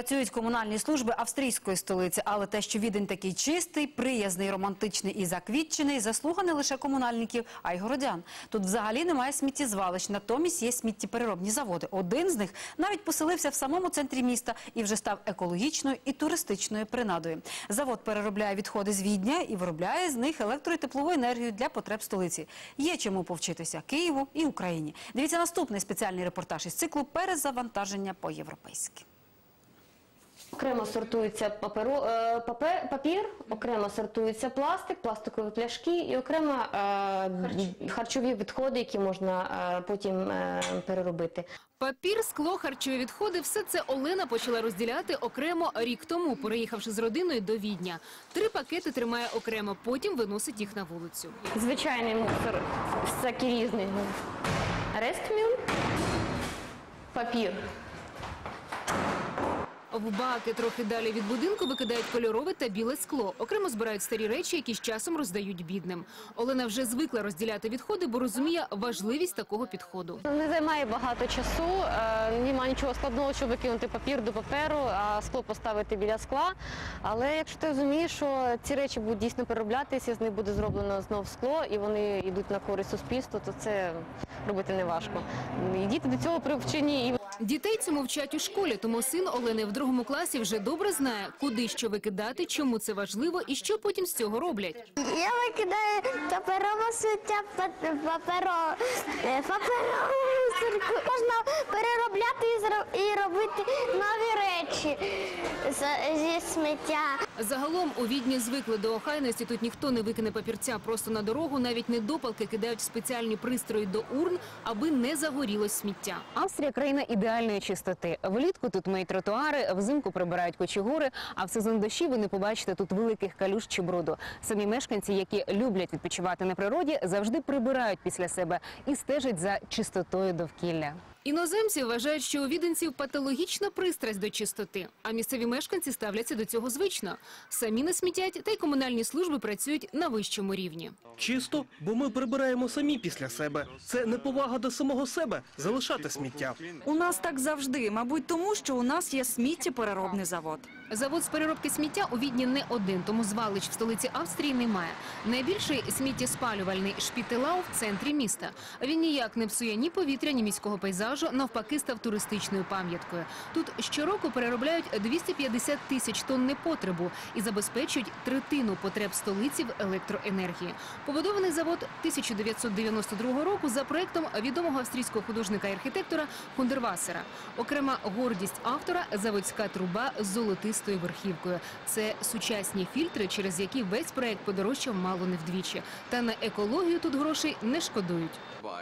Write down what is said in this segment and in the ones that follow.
працюють комунальні служби австрійської столиці, але те, що Відень такий чистий, приязний, романтичний і заквітчений, заслуга не лише комунальників, а й городян. Тут взагалі немає сміттєзвалищ, натомість є сміттєпереробні заводи. Один з них навіть поселився в самому центрі міста і вже став екологічною і туристичною принадою. Завод переробляє відходи з Відня і виробляє з них електро- і теплову енергію для потреб столиці. Є чому повчитися Києву і Україні. Дивіться наступний спеціальний репортаж із циклу «Перезавантаження по-європейськи». Окремо сортується паперо, е, папе- папір, окремо сортується пластик, пластикові пляшки і окремо е, харчові відходи, які можна е, потім переробити. Папір, скло, харчові відходи – все це Олена почала розділяти окремо рік тому, переїхавши з родиною до Відня. Три пакети тримає окремо, потім виносить їх на вулицю. Звичайний мусор, всякий різний. Рестміл, папір. В баки трохи далі від будинку викидають кольорове та біле скло. Окремо збирають старі речі, які з часом роздають бідним. Олена вже звикла розділяти відходи, бо розуміє важливість такого підходу. Не займає багато часу, е, нічого складного, щоб викинути папір до паперу, а скло поставити біля скла. Але якщо ти розумієш, що ці речі будуть дійсно перероблятися, з них буде зроблено знов скло, і вони йдуть на користь суспільству, то це робити не важко. І діти до цього привчені. Дітей цьому вчать у школі, тому син Олени в другому класі вже добре знає, куди що викидати, чому це важливо і що потім з цього роблять. Я викидаю паперове суття, паперо, е, паперову мусорку. Можна переробляти і, робити нові речі зі сміття. Загалом у Відні звикли до охайності. Тут ніхто не викине папірця просто на дорогу. Навіть недопалки кидають спеціальні пристрої до урн, аби не загорілось сміття. Австрія країна ідеальної чистоти. Влітку тут миють тротуари, взимку прибирають кочегури, а в сезон дощів ви не побачите тут великих калюж чи бруду. Самі мешканці, які люблять відпочивати на природі, завжди прибирають після себе і стежать за чистотою довкілля. Іноземці вважають, що у віденців патологічна пристрасть до чистоти, а місцеві мешканці ставляться до цього звично. Самі не смітять, та й комунальні служби працюють на вищому рівні. Чисто, бо ми прибираємо самі після себе. Це неповага до самого себе залишати сміття. У нас так завжди, мабуть, тому що у нас є сміттєпереробний завод. Завод з переробки сміття у відні не один, тому звалищ в столиці Австрії немає. Найбільший сміттєспалювальний шпітелау в центрі міста. Він ніяк не псує ні повітря, ні міського пейзажу, навпаки, став туристичною пам'яткою. Тут щороку переробляють 250 тисяч тонн непотребу і забезпечують третину потреб столиці в електроенергії. Побудований завод 1992 року за проектом відомого австрійського художника і архітектора Хундервасера. Окрема гордість автора заводська труба золотий 12-ю верхівкою. Це сучасні фільтри, через які весь проект подорожчав мало не вдвічі. Та на екологію тут грошей не шкодують.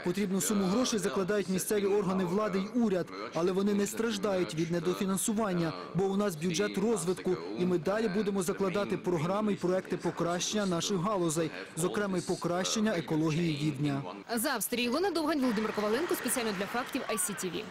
Потрібну суму грошей закладають місцеві органи влади й уряд, але вони не страждають від недофінансування, бо у нас бюджет розвитку, і ми далі будемо закладати програми й проекти покращення наших галузей, зокрема й покращення екології відня. З Австрії Ілона Довгань Володимир Коваленко спеціально для фактів ICTV.